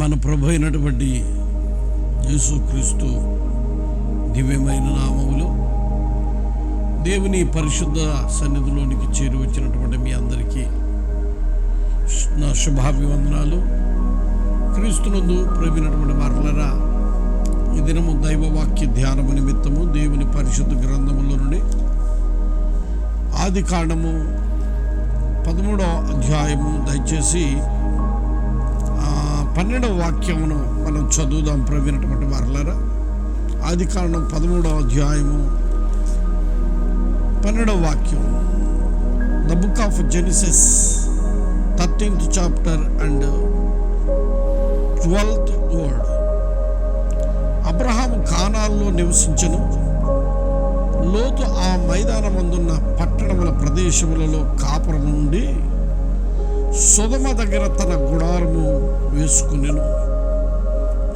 మన ప్రభు అయినటువంటి యేసుక్రీస్తు దివ్యమైన నామములు దేవుని పరిశుద్ధ సన్నిధిలోనికి చేరి వచ్చినటువంటి మీ అందరికీ నా శుభాభివందనాలు. క్రీస్తునందు ప్రవీణటువంటి మరలరా ఈ దినము దైవవాక్య ధ్యానము నిమిత్తము దేవుని పరిశుద్ధ గ్రంథములో నుండి ఆది కాండము పదమూడవ అధ్యాయము దయచేసి పన్నెండవ వాక్యమును మనం చదువుదాం ప్రవీణటువంటి మరలరా ఆది కారణం పదమూడవ అధ్యాయము పన్నెండవ వాక్యం. The book of Genesis thirteenth chapter and twelfth word Abraham కానాల్లో నివసించను. లోతు ఆ మైదానమందున్న పట్టణముల ప్రదేశములలో కాపురం నుండి సుధమ దగ్గర తన గుడారము వేసుకునేను.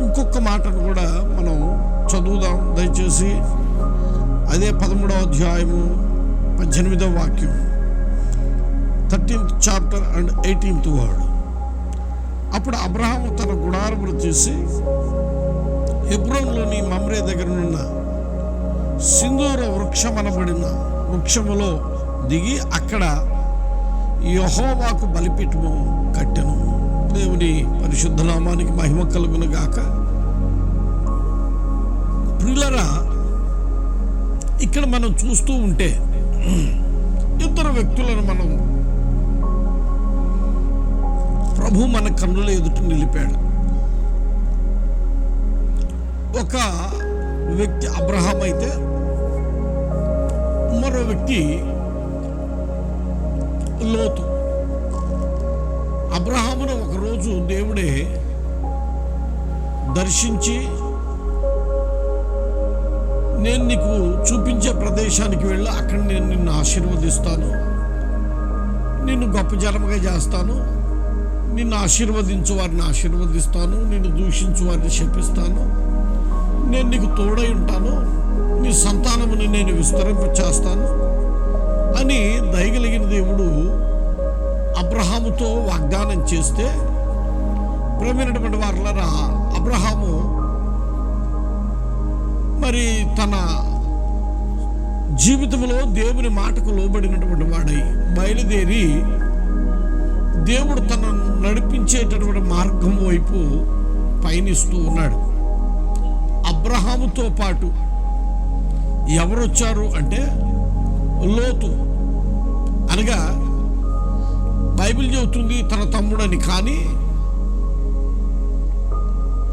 ఇంకొక మాటను కూడా మనం చదువుదాం. దయచేసి అదే పదమూడవ అధ్యాయము పద్దెనిమిదవ వాక్యం. Thirteenth chapter and eighteenth word. అప్పుడు అబ్రహాము తన గుడారమును తీసి హెబ్రోన్లోని మమ్రే దగ్గరనున్న సింధూర వృక్షం అనబడిన వృక్షములో దిగి అక్కడ యహోవాకు బలిపీఠము కట్టెను. దేవుని పరిశుద్ధ నామానికి మహిమ కలుగును గాక. ప్రియులరా ఇక్కడ మనం చూస్తూ ఉంటే ఇద్దరు వ్యక్తులను మనం ప్రభు మన కన్నుల ఎదుట నిలిపాడు. ఒక వ్యక్తి అబ్రహాం అయితే మరో వ్యక్తి లోతు. అబ్రహామును ఒకరోజు దేవుడే దర్శించి నేను నీకు చూపించే ప్రదేశానికి వెళ్ళి అక్కడ నేను నిన్ను ఆశీర్వదిస్తాను. నిన్ను గొప్ప జనముగా చేస్తాను. నిన్ను ఆశీర్వదించు వారిని ఆశీర్వదిస్తాను. నిన్ను దూషించు వారిని శపిస్తాను. నేను నీకు తోడై ఉంటాను. నీ సంతానముని నేను విస్తరింప చేస్తాను అని దయగలిగిన దేవుడు అబ్రహాముతో వాగ్దానం చేస్తే ప్రేమైనటువంటి వారులరా అబ్రహాము మరి తన జీవితంలో దేవుని మాటకు లోబడినటువంటి వాడై బయలుదేరి దేవుడు తన నడిపించేటటువంటి మార్గం వైపు పయనిస్తూ ఉన్నాడు. అబ్రహాముతో పాటు ఎవరొచ్చారు అంటే లోతు అనగా బైబిల్ చెబుతుంది తన తమ్ముడని కానీ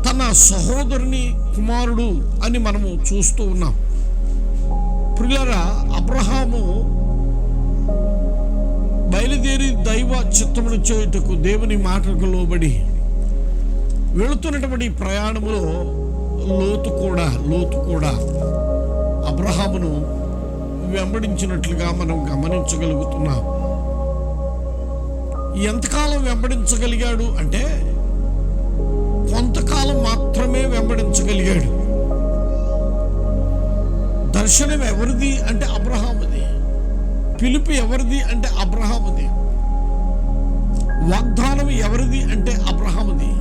తన సహోదరుని కుమారుడు అని మనము చూస్తూ ఉన్నాం. ప్రియులరా అబ్రహాము బయలుదేరి దైవ చిత్తమును చేయుటకు దేవుని మాటలకు లోబడి వెళుతున్నటువంటి ప్రయాణంలో ప్రయాణములో లోతు కూడా లోతు కూడా అబ్రహామును వెంబడించినట్లుగా మనం గమనించగలుగుతున్నాం. ఎంతకాలం వెంబడించగలిగాడు అంటే కొంతకాలం మాత్రమే వెంబడించగలిగాడు. దర్శనం ఎవరిది అంటే అబ్రహాముది. పిలుపు ఎవరిది అంటే అబ్రహాముది. వాగ్దానం ఎవరిది అంటే అబ్రహాముది.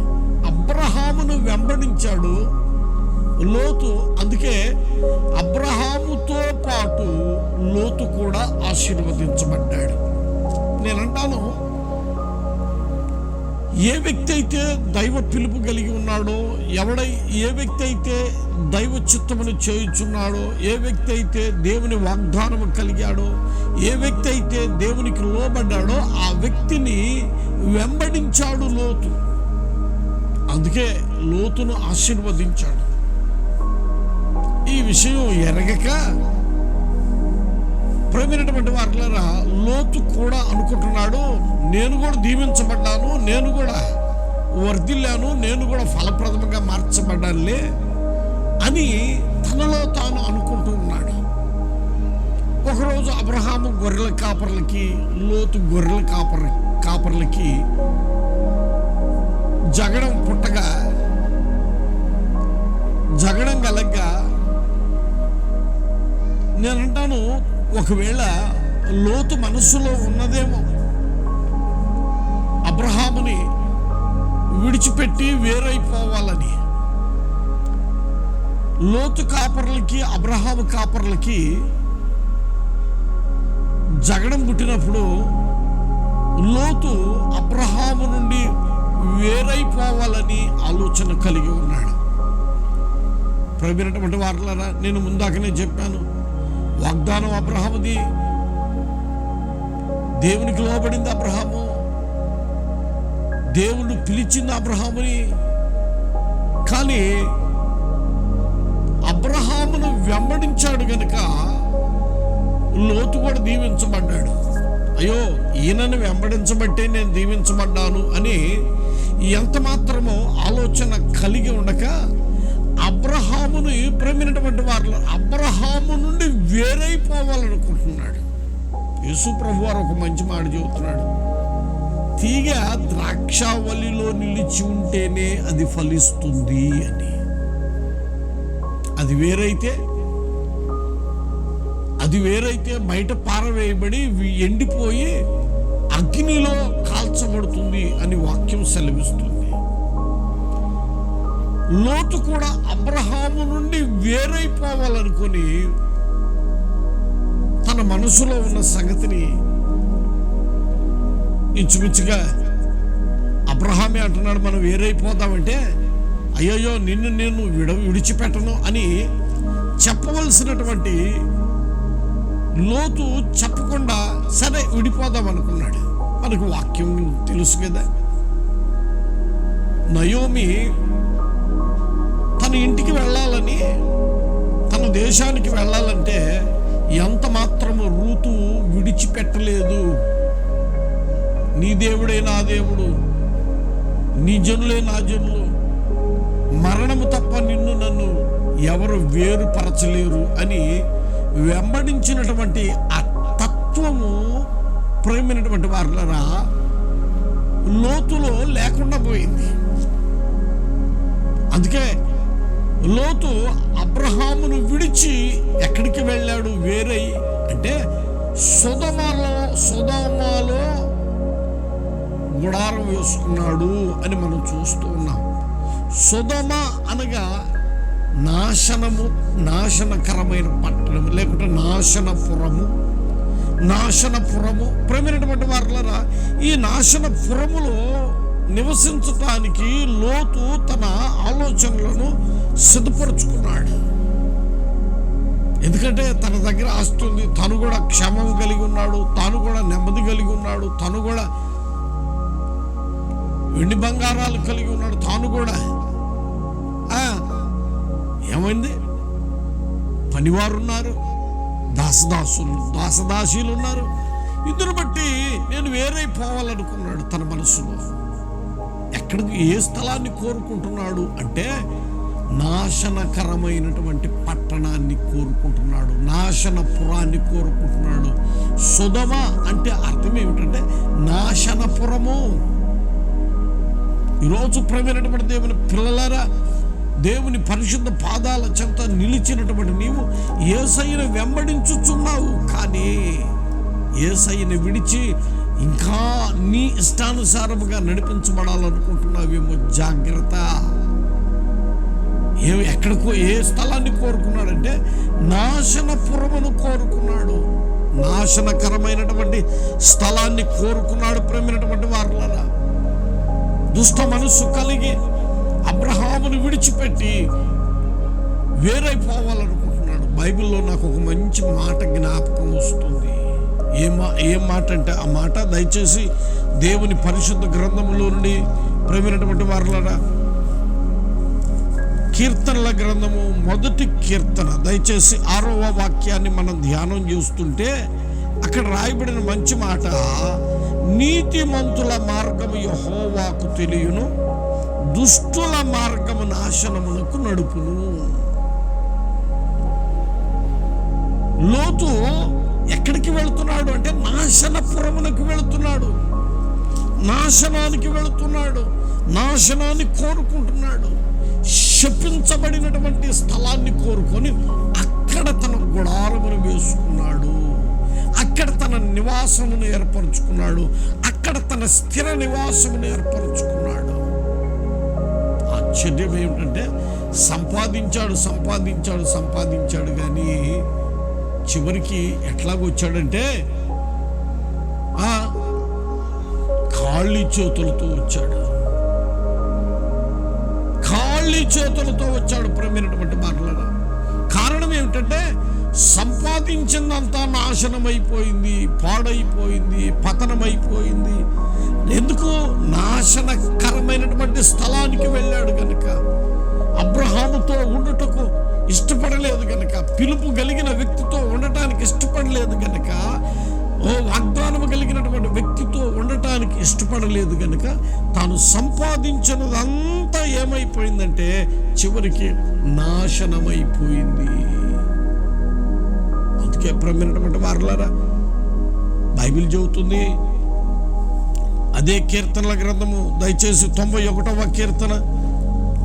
అబ్రహామును వెంబడించాడు లోతు అందుకే అబ్రహాముతో పాటు లోతు కూడా ఆశీర్వదించబడ్డాడు. నేనంటాను ఏ వ్యక్తి అయితే దైవ పిలుపు కలిగి ఉన్నాడో ఎవడై ఏ వ్యక్తి అయితే దైవ చిత్తమును చేయుచున్నాడో ఏ వ్యక్తి అయితే దేవుని వాగ్దానము కలిగాడో ఏ వ్యక్తి అయితే దేవునికి లోబడ్డాడో ఆ వ్యక్తిని వెంబడించాడు లోతు. అందుకే లోతును ఆశీర్వదించాడు. ఈ విషయం ఎరగక ప్రేమైనటువంటి వారులరా లోతు కూడా అనుకుంటున్నాడు. నేను కూడా దీవించబడ్డాను నేను కూడా వర్ధిల్లాను నేను కూడా ఫలప్రదముగా మార్చబడ్డానులే అని తనలో తాను అనుకుంటూ ఉన్నాడు. ఒకరోజు అబ్రహాము గొర్రెల కాపర్లకి లోతు గొర్రెల కాపర్ కాపర్లకి జగడం పుట్టగా జగడం కలగ్గా నేనంటాను ఒకవేళ లోతు మనస్సులో ఉన్నదేమో. అబ్రహాముని విడిచిపెట్టి వేరైపోవాలని. లోతు కాపర్లకి అబ్రహాము కాపర్లకి జగడం పుట్టినప్పుడు లోతు అబ్రహాము నుండి వేరైపోవాలని ఆలోచన కలిగి ఉన్నాడు. ప్రవీణటువంటి వారులారా నేను ముందాకనే చెప్పాను. వాగ్దానం అబ్రహాముది. దేవునికి లోబడింది అబ్రహాము. దేవుడు పిలిచింది అబ్రహాముని. కానీ అబ్రహామును వెంబడించాడు గనుక లోతు కూడా దీవించబడ్డాడు. అయ్యో ఈయనను వెంబడించబట్టే నేను దీవించబడ్డాను అని ఎంత మాత్రమో ఆలోచన కలిగి ఉండక అబ్రహామును ప్రేమినటువంటి వారిలో అబ్రహాము నుండి వేరైపోవాలనుకుంటున్నాడు. యేసు ప్రభు వారు ఒక మంచి మాట చెబుతున్నాడు. తీగ ద్రాక్షావల్లిలో నిలిచి ఉంటేనే అది ఫలిస్తుంది అని. అది వేరైతే అది వేరైతే బయట పారవేయబడి ఎండిపోయి అగ్నిలో కాల్చబడుతుంది అని వాక్యం సెలవిస్తుంది. లోతు కూడా అబ్రహాము నుండి వేరైపోవాలనుకొని తన మనసులో ఉన్న సంగతిని ఇంచుమించుగా అబ్రహామే అంటున్నాడు మనం వేరైపోదామంటే అయ్యయ్యో నిన్ను నేను విడ విడిచిపెట్టను అని చెప్పవలసినటువంటి లోతు చెప్పకుండా సరే విడిపోదాం అనుకున్నాడు. మనకు వాక్యం తెలుసు కదా. నయోమి తన ఇంటికి వెళ్ళాలని తన దేశానికి వెళ్ళాలంటే ఎంత మాత్రము రూతు విడిచిపెట్టలేదు. నీ దేవుడే నా దేవుడు నీ జనులే నా జనులు. మరణము తప్ప నిన్ను నన్ను ఎవరు వేరుపరచలేరు అని వెంబడించినటువంటి ఆ తత్వము ప్రేమైనటువంటి వారులరా లోతులో లేకుండా పోయింది. అందుకే లోతు అబ్రహామును విడిచి ఎక్కడికి వెళ్ళాడు? వేరై అంటే సుధమలో సుధమాలో గుడారం వేసుకున్నాడు అని మనం చూస్తూ ఉన్నాం. సుధమ అనగా నాశనము నాశనకరమైన పట్టణం లేకుంటే నాశనపురము. నాశనపురము. ప్రేమైనటువంటి వారులరా ఈ నాశనపురములో నివసించటానికి లోతు తన ఆలోచనలను సిద్ధపరుచుకున్నాడు. ఎందుకంటే తన దగ్గర ఆస్తి ఉంది. తను కూడా క్షమం కలిగి ఉన్నాడు. తాను కూడా నెమ్మది కలిగి ఉన్నాడు. తను కూడా వెండి బంగారాలు కలిగి ఉన్నాడు. తాను కూడా. ఏమైంది? పనివారు ఉన్నారు. దాసదాసులు దాసదాసీలు ఉన్నారు. ఇందును బట్టి నేను వేరైపోవాలనుకున్నాడు తన మనసులో. ఎక్కడికి ఏ స్థలాన్ని కోరుకుంటున్నాడు అంటే నాశనకరమైనటువంటి పట్టణాన్ని కోరుకుంటున్నాడు నాశనపురాన్ని కోరుకుంటున్నాడు. సుధమ అంటే అర్థం ఏమిటంటే నాశనపురము. ఈరోజు ప్రమైనటువంటి దేవుని పిల్లలారా దేవుని పరిశుద్ధ పాదాల చెంత నిలిచినటువంటి నీవు ఏసైన వెంబడించుచున్నావు. కానీ ఏసైని విడిచి ఇంకా నీ ఇష్టానుసారముగా నడిపించబడాలనుకుంటున్నావేమో జాగ్రత్త. ఏ ఎక్కడికో ఏ స్థలాన్ని కోరుకున్నాడంటే నాశనపురమును కోరుకున్నాడు. నాశనకరమైనటువంటి స్థలాన్ని కోరుకున్నాడు ప్రేమైనటువంటి వారులరా. దుష్ట మనస్సు కలిగి అబ్రహామును విడిచిపెట్టి వేరైపోవాలనుకుంటున్నాడు. బైబిల్లో నాకు ఒక మంచి మాట జ్ఞాపకం వస్తుంది. ఏ మా ఏం మాట అంటే ఆ మాట దయచేసి దేవుని పరిశుద్ధ గ్రంథములో నుండి ప్రేమైనటువంటి వారులరా కీర్తనల గ్రంథము మొదటి కీర్తన. దయచేసి ఆరవ వాక్యాన్ని మనం ధ్యానం చేస్తుంటే అక్కడ రాయబడిన మంచి మాట నీతిమంతుల మార్గము యహోవాకు తెలియను దుష్టుల మార్గము నాశనమునకు నడుపును. లోతు ఎక్కడికి వెళుతున్నాడు అంటే నాశనపురములకు వెళుతున్నాడు. నాశనానికి వెళుతున్నాడు. నాశనాన్ని కోరుకుంటున్నాడు. శపించబడినటువంటి స్థలాన్ని కోరుకొని అక్కడ తన గుడారమును వేసుకున్నాడు. అక్కడ తన నివాసమును ఏర్పరచుకున్నాడు. అక్కడ తన స్థిర నివాసమును ఏర్పరచుకున్నాడు. ఆశ్చర్యం ఏమిటంటే సంపాదించాడు సంపాదించాడు సంపాదించాడు కానీ చివరికి ఎట్లాగొచ్చాడంటే ఆ, ఖాళీ చేతులతో వచ్చాడు. ఖాళీ చేతులతో వచ్చాడు ప్రమైనటువంటి మాటలలో కారణం ఏమిటంటే సంపాదించిందంతా నాశనమైపోయింది పాడైపోయింది పతనమైపోయింది. ఎందుకు నాశనకరమైనటువంటి స్థలానికి వెళ్ళాడు కనుక అబ్రహాముతో ఉండుటకు ఇష్టపడలేదు కనుక పిలుపు కలిగిన వ్యక్తితో ఉండటానికి ఇష్టపడలేదు కనుక ఓ వాగ్దానము కలిగినటువంటి వ్యక్తితో ఉండటానికి ఇష్టపడలేదు కనుక తాను సంపాదించినదంతా ఏమైపోయిందంటే చివరికి నాశనమైపోయింది. అందుకే ప్రమైనటువంటి వారులారా బైబిల్ చెబుతుంది అదే కీర్తనల గ్రంథము దయచేసి తొంభై ఒకటవ కీర్తన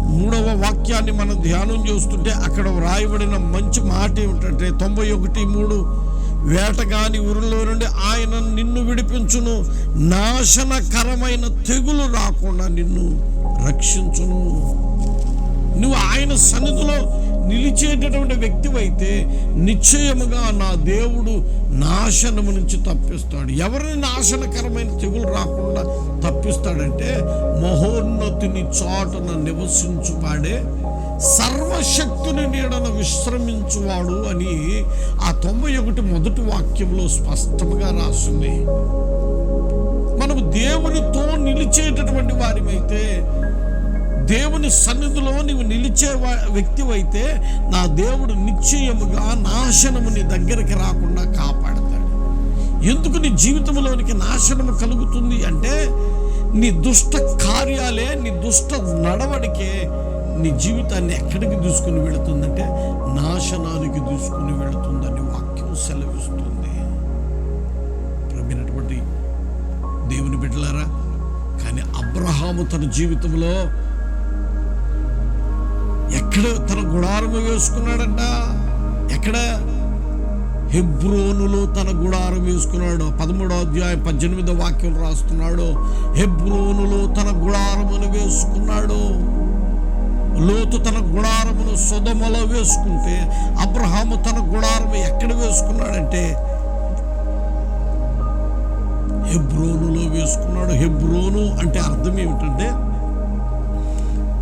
మూడవ వాక్యాన్ని మనం ధ్యానం చేస్తుంటే అక్కడ వ్రాయబడిన మంచి మాట ఏమిటంటే తొంభై ఒకటి మూడు వేటగాని ఊరిలో నుండి ఆయన నిన్ను విడిపించును. నాశనకరమైన తెగులు రాకుండా నిన్ను రక్షించును. నువ్వు ఆయన సన్నిధిలో నిలిచేటటువంటి వ్యక్తివైతే నిశ్చయముగా నా దేవుడు నాశనము నుంచి తప్పిస్తాడు. ఎవరిని నాశనకరమైన తెగులు రాకుండా తప్పిస్తాడంటే మహోన్నతిని చాటున నివసించువాడే సర్వశక్తుని నీడన విశ్రమించువాడు అని ఆ తొంభై ఒకటి మొదటి వాక్యంలో స్పష్టంగా రాసింది. మనము దేవునితో నిలిచేటటువంటి వారిమైతే దేవుని సన్నిధిలో నీవు నిలిచే వా- వ్యక్తివైతే నా దేవుడు నిశ్చయముగా నాశనము నీ దగ్గరికి రాకుండా కాపాడతాడు. ఎందుకు నీ జీవితంలోనికి నాశనము కలుగుతుంది అంటే నీ దుష్ట కార్యాలే నీ దుష్ట నడవడికే నీ జీవితాన్ని ఎక్కడికి దూసుకుని వెళుతుందంటే నాశనానికి దూసుకుని వెళుతుందని వాక్యం సెలవిస్తుంది. ప్రమినటువంటి దేవుని బిడ్డలారా కానీ అబ్రహాము తన జీవితంలో ఎక్కడ తన గుడారము వేసుకున్నాడంట? ఎక్కడ? హెబ్రోనులో తన గుడారం వేసుకున్నాడు. పదమూడో అధ్యాయం పద్దెనిమిదో వాక్యం రాస్తున్నాడు. హెబ్రోనులో తన గుడారమును వేసుకున్నాడు. లోతు తన గుడారమును సుధమలో వేసుకుంటే అబ్రహాము తన గుడారము ఎక్కడ వేసుకున్నాడంటే హెబ్రోనులో వేసుకున్నాడు. హెబ్రోను అంటే అర్థం ఏమిటంటే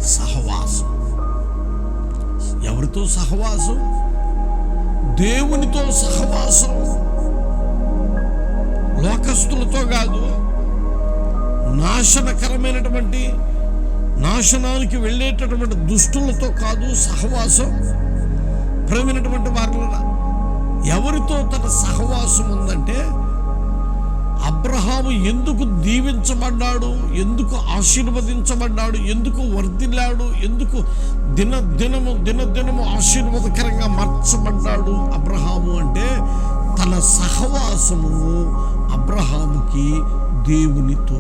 సహవా. ఎవరితో సహవాసం దేవునితో సహవాసం లోకస్తులతో కాదు నాశనకరమైనటువంటి నాశనానికి వెళ్ళేటటువంటి దుష్టులతో కాదు సహవాసం. ప్రేమైనటువంటి వారిలో ఎవరితో తన సహవాసం ఉందంటే అబ్రహాము ఎందుకు దీవించబడ్డాడు? ఎందుకు ఆశీర్వదించబడ్డాడు? ఎందుకు వర్ధిల్లాడు? ఎందుకు దిన దినము ఆశీర్వాదకరంగా మార్చబడ్డాడు అబ్రహాము అంటే తన సహవాసము అబ్రహాముకి దేవునితో.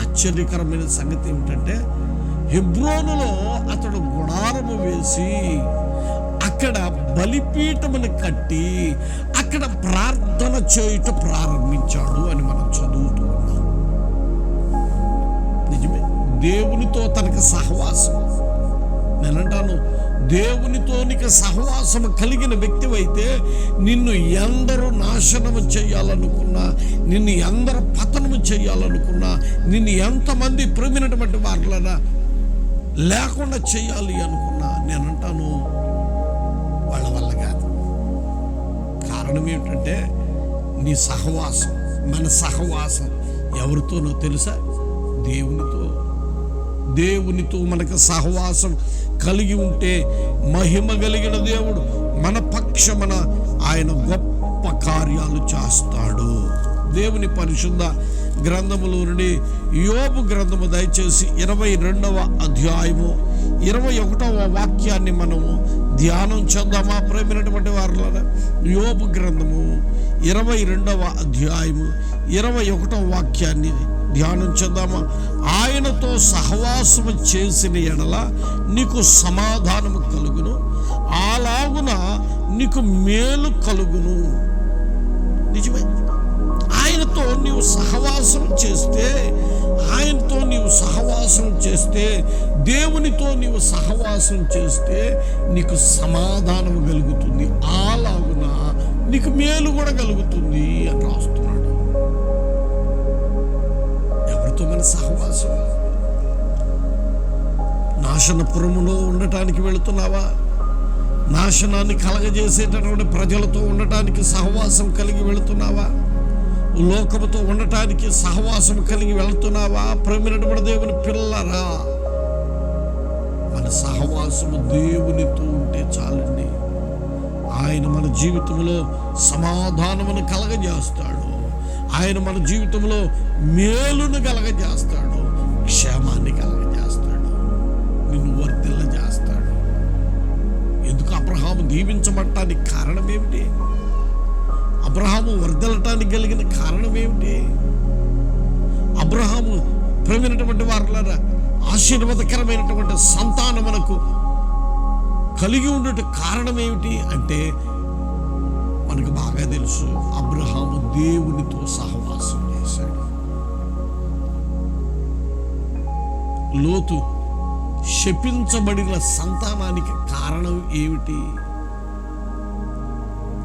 ఆశ్చర్యకరమైన సంగతి ఏమిటంటే హెబ్రోనులో అతడు గుడారము వేసి అక్కడ బలిపీఠమును కట్టి అక్కడ ప్రార్థన చేయుట ప్రారంభించాడు అని మనం చదువుతూ ఉన్నాం. నిజమే. దేవునితో తనకు సహవాసం. నేనంటాను దేవునితో నీకు సహవాసం కలిగిన వ్యక్తివైతే నిన్ను ఎందరూ నాశనము చేయాలనుకున్నా నిన్ను ఎందరు పతనము చేయాలనుకున్నా నిన్ను ఎంతమంది ప్రేమినటువంటి వారిలనా లేకుండా చేయాలి అనుకున్నా నేనంటాను కారణం ఏంటంటే నీ సహవాసం మన సహవాసం ఎవరితోనో తెలుసా? దేవునితో. దేవునితో మనకు సహవాసం కలిగి ఉంటే మహిమ కలిగిన దేవుడు మన పక్షమన ఆయన గొప్ప కార్యాలు చేస్తాడు. దేవుని పరిశుద్ధ గ్రంథములో నుండి యోబు గ్రంథము దయచేసి ఇరవై రెండవ అధ్యాయము ఇరవై ఒకటవ వాక్యాన్ని మనము ధ్యానం చేద్దామా ప్రేమైనటువంటి వారిలో యోపు గ్రంథము ఇరవై రెండవ అధ్యాయము ఇరవై ఒకటవ వాక్యాన్ని ధ్యానం చేద్దామా? ఆయనతో సహవాసము చేసిన ఎడల నీకు సమాధానము కలుగును అలాగున నీకు మేలు కలుగును. నిజమే? ఆయనతో నీవు సహవాసం చేస్తే ఆయనతో నీవు సహవాసం చేస్తే దేవునితో నీవు సహవాసం చేస్తే నీకు సమాధానం కలుగుతుంది. అలాగున నీకు మేలు కూడా కలుగుతుంది అని రాస్తున్నాడు. ఎవరితో మన సహవాసం? నాశనపురములో ఉండటానికి వెళుతున్నావా? నాశనాన్ని కలగజేసేటటువంటి ప్రజలతో ఉండటానికి సహవాసం కలిగి వెళుతున్నావా? లోకముతో ఉండటానికి సహవాసం కలిగి వెళుతున్నావా? ప్రేమినటువంటి దేవుని పిల్లరా. మన సహవాసము దేవునితో ఉంటే చాలండి. ఆయన మన జీవితంలో సమాధానమును కలగజేస్తాడు. ఆయన మన జీవితంలో మేలును కలగజేస్తాడు. క్షేమాన్ని కలగజేస్తాడు. నిన్ను వర్తిల్ల చేస్తాడు ఎందుకు అబ్రహాము దీవించబడటానికి కారణం ఏమిటి అబ్రహాము వర్దలటానికి కలిగిన కారణం ఏమిటి? అబ్రహాము ప్రేమైనటువంటి వారులారా ఆశీర్వాదకరమైనటువంటి సంతానమునకు కలిగి ఉండట కారణం ఏమిటి అంటే మనకు బాగా తెలుసు అబ్రహాము దేవునితో సహవాసం చేశాడు. లోతు శపించబడిన సంతానానికి కారణం ఏమిటి?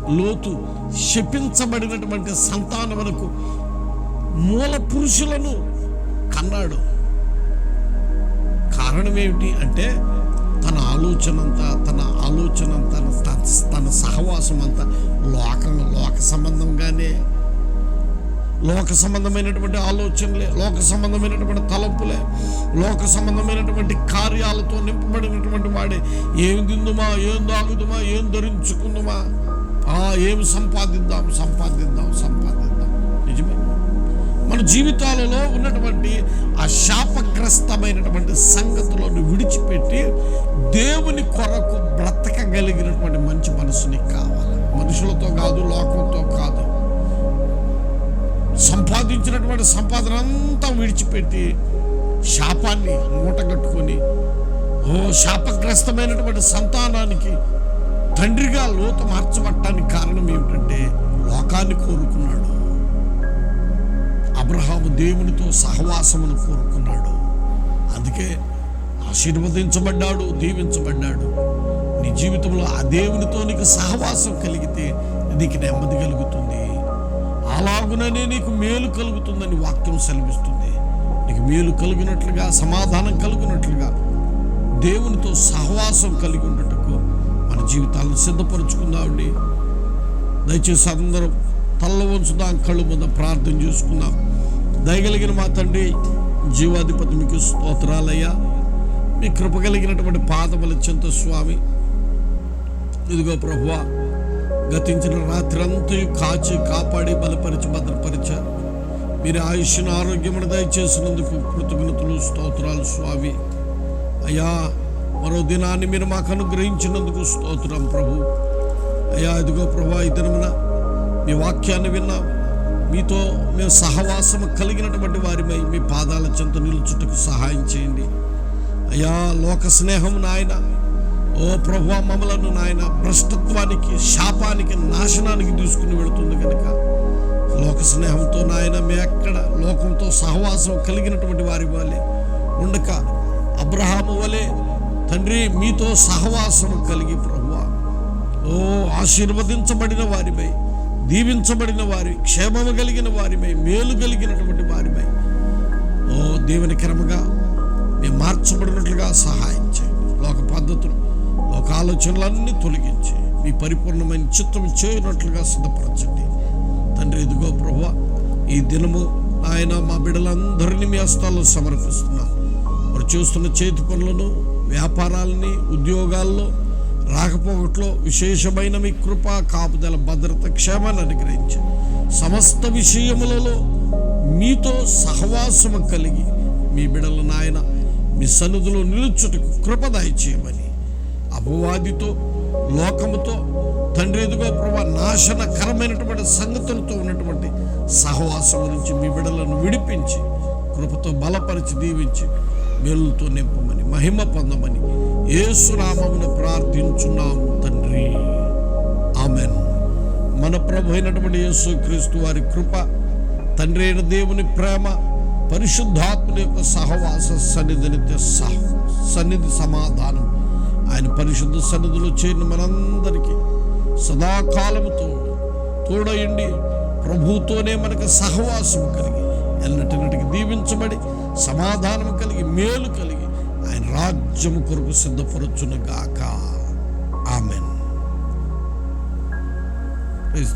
లోతు శపించబడినటువంటి సంతానములకు మూల పురుషులను కన్నాడు. కారణం ఏమిటి అంటే తన ఆలోచన అంతా తన ఆలోచన అంతా తన- తన సహవాసం అంతా లోకం లోక సంబంధంగానే లోక సంబంధమైనటువంటి ఆలోచనలే లోక సంబంధమైనటువంటి తలంపులే లోక సంబంధమైనటువంటి కార్యాలతో నింపబడినటువంటి వాడే. ఏం తిందుమా? ఏం తాగుదుమా? ఏం ధరించుకుందుమా? ఏం సంపాదిద్దాం సంపాదిద్దాం సంపాదిద్దాం. నిజమే. మన జీవితాలలో ఉన్నటువంటి ఆ శాపగ్రస్తమైనటువంటి సంగతులను విడిచిపెట్టి దేవుని కొరకు బ్రతకగలిగినటువంటి మంచి మనసుని కావాలి. మనుషులతో కాదు లోకంతో కాదు. సంపాదించినటువంటి సంపాదన అంతా విడిచిపెట్టి శాపాన్ని మూటగట్టుకొని ఓ శాపగ్రస్తమైనటువంటి సంతానానికి తండ్రిగా లోతు మార్చబట్టడానికి సహవాసమును కోరుకున్నాడు. అందుకే ఆశీర్వదించబడ్డాడు దీవించబడ్డాడు. నీ జీవితంలో ఆ దేవునితో నీకు సహవాసం కలిగితే నీకు నెమ్మది కలుగుతుంది. అలాగుననే నీకు మేలు కలుగుతుందని వాక్యం సెలవిస్తుంది. నీకు మేలు కలిగినట్లుగా సమాధానం కలిగినట్లుగా దేవునితో సహవాసం కలిగి ఉండటకు మన జీవితాలను సిద్ధపరచుకుందామండి. దయచేసి అందరం తల్ల వంచుదాం కళ్ళు ముందు ప్రార్థన చేసుకుందాం. దయగలిగిన మా తండ్రి జీవాధిపతి మీకు స్తోత్రాలయ్యా. మీ కృప కలిగినటువంటి పాదముల స్వామి. ఇదిగో ప్రభువ గతించిన రాత్రంతా కాచి కాపాడి బలపరిచి భద్రపరిచారు మీరు ఆయుష్ను ఆరోగ్యమును దయచేసినందుకు కృతజ్ఞతలు స్తోత్రాలు స్వామి. అయ్యా మరో దినాన్ని మీరు మాకు అనుగ్రహించినందుకు స్తోత్రం ప్రభు. అయ్యా ఇదిగో ప్రభా ఈ దినమున మీ వాక్యాన్ని విన్నాం. మీతో మేము సహవాసం కలిగినటువంటి వారిపై మీ పాదాల చెంత నిలుచుటకు సహాయం చేయండి. అయ్యా లోక స్నేహం నాయన ఓ ప్రభు మమ్మలను నాయన భ్రష్టత్వానికి శాపానికి నాశనానికి తీసుకుని వెళుతుంది కనుక లోక స్నేహంతో నాయన మీ ఎక్కడ లోకంతో సహవాసం కలిగినటువంటి వారి వలె ఉండక అబ్రహాము వలె తండ్రి మీతో సహవాసం కలిగి ప్రభువ. ఓ ఆశీర్వదించబడిన వారిపై దీవించబడిన వారి క్షేమము కలిగిన వారిపై మేలు కలిగినటువంటి వారిపై ఓ దేవుని క్రమగా మేము మార్చబడినట్లుగా సహాయం చేయండి. లోక పద్ధతులు లోక ఆలోచనలన్నీ తొలగించి మీ పరిపూర్ణమైన చిత్తం చేయనట్లుగా సిద్ధపరచండి. తండ్రి ఇదిగో ప్రభు ఈ దినము ఆయన మా బిడ్డలందరినీ మీ హస్తాల్లో సమర్పిస్తున్నారు వారు చేస్తున్న చేతి పనులను వ్యాపారాలని ఉద్యోగాల్లో రాకపోకట్లో విశేషమైన మీ కృప కాపుదల భద్రత క్షేమాన్ని అనుగ్రహించి. సమస్త విషయములలో మీతో సహవాసము కలిగి మీ బిడల నాయన మీ సన్నిధిలో నిలుచుటకు కృపదాయి చేయమని అపవాదితో లోకముతో తండ్రి ఎదుగో ప్రభా నాశనకరమైనటువంటి సంగతులతో ఉన్నటువంటి సహవాసం నుంచి మీ బిడలను విడిపించి కృపతో బలపరిచి దీవించి మేలుతో నింపమని మహిమ పొందమని ఏసునామమును ప్రార్థించున్నాము తండ్రి. ఆమెన్. మన ప్రభు అయినటువంటి యేసు క్రీస్తు వారి కృప తండ్రి అయిన దేవుని ప్రేమ పరిశుద్ధాత్మని యొక్క సహవాస సన్నిధిని సహ సన్నిధి సమాధానం. ఆయన పరిశుద్ధ సన్నిధిలో చేరిన మనందరికీ సదాకాలముతో తోడయండి ప్రభుతోనే మనకు సహవాసం కలిగి ఎల్లటినటికి దీవించబడి సమాధానం కలిగి మేలు కలిగి రాజ్యము కొరకు సిద్ధపరచును గాక ఆమెన్. ప్రైజ్